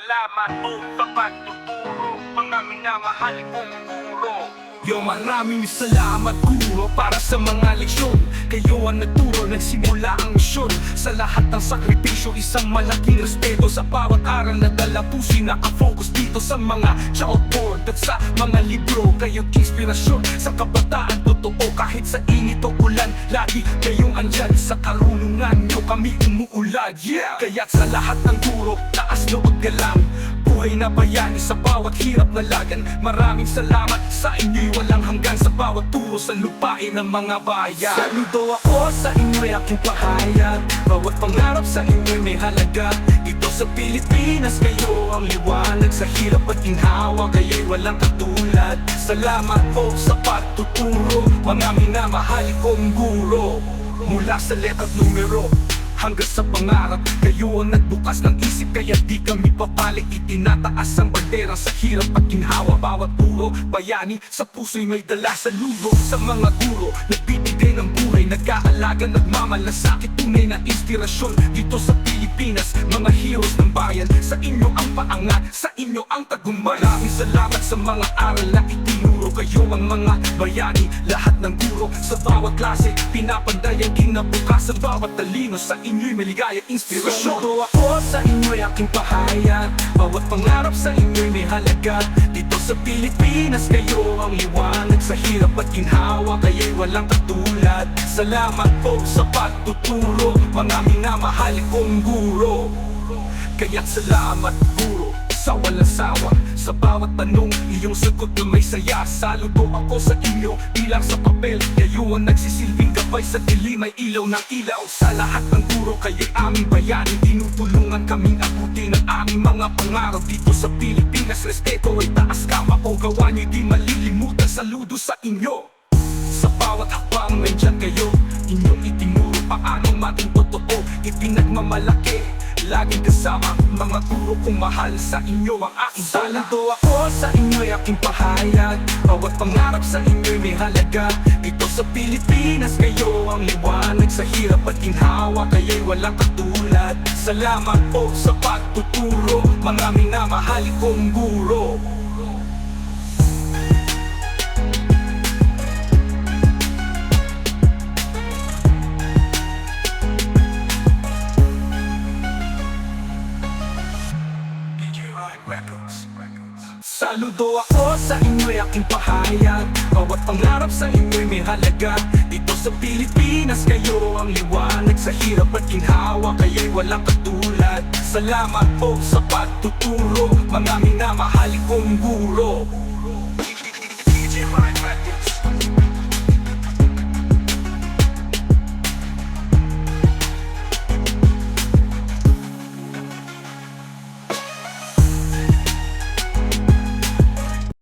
Salamat po sa pagtuturo Mga minamahal kong Yo maraming salamat guro para sa mga leksyon. Kayo ang nagturo, nagsimula ang misyon. Sa lahat ng sakripisyo, isang malaking respeto. Sa bawat aral na dala pusi Nakafocus dito sa mga chalkboard At sa mga libro, kayong inspirasyon Sa kabataan, totoo. Kahit sa init o ulan Lagi kayong andyan. Sa karunungan nyo Kami umuulad, yeah! Kaya't sa lahat ng guro, taas loob galang Buhay na bayani sa bawat hirap na lagan. Maraming salamat sa inyo'y walang hanggan Sa bawat turo sa lupain ng mga bayan. Saludo ako sa inyo'y aking pahayag. Bawat pangarap sa inyo'y may halaga. Dito sa Pilipinas kayo ang liwanag. Sa hirap at ginhawa kayo'y walang katulad. Salamat po sa pagtuturo Mga minamahal kong guro. Mula sa leta't numero Hanggang sa pangarap Kayo ang nagbukas ng isip Kaya di kami papalik. Itinataas ang bandera Sa hirap at ginhawa. Bawat puro bayani Sa puso'y may dala sa lugo Sa mga guro Nagbibigay ng buhay Nag-aalaga Nagmamalasakit Tunay na inspirasyon Dito sa Pilipinas. Mga heroes ng bayan Sa inyo ang paangat Sa inyo ang tagumpay. Maraming salamat sa mga aral na itinuro Kayo ang mga bayani. Lahat ng guro Sa bawat klase Pinapanday ang kinabukasan. Bawat talino Sa inyo'y maligaya inspirasyon. Saludo ako sa inyo'y aking pahayag Bawat pangarap sa inyo'y may halaga Dito sa Pilipinas Kayo ang liwanag Sa hirap at ginhawa Kaya'y walang katulad. Salamat po sa pagtuturo Mga minamahal kong guro. Kaya't salamat guro sa walang sawa Sa bawat tanong, iyong sagot na may saya. Saludo ako sa inyo, bilang sa papel. Kayo ang nagsisilbing gabay sa dilim May ilaw ng ilaw. Sa lahat ng guro, kayo'y aming bayani Tinutulungan kaming abutin ang aming mga pangarap. Dito sa Pilipinas, respeto ay taas. Kama O gawa niyo'y di malilimutan. Saludo sa inyo. Sa bawat hakbang, nandyan kayo. Inyong itinuro paano maging totoo. Ipinagmamalaki Laging kasama. Mga guro kong mahal sa inyo ang aking Saludo ako sa inyo'y aking pahayag. Bawat pangarap sa inyo'y may halaga. Dito sa Pilipinas kayo ang liwanag. Sa hirap at ginhawa kaya'y walang katulad. Salamat po sa pagtuturo. Mga minamahal kong guro Saludo ako sa inyo'y aking pahayag. Bawat pangarap sa inyo'y may halaga. Dito sa Pilipinas kayo ang liwanag. Sa hirap at ginhawa kaya'y walang katulad. Salamat po sa pagtuturo. Mga minamahal kong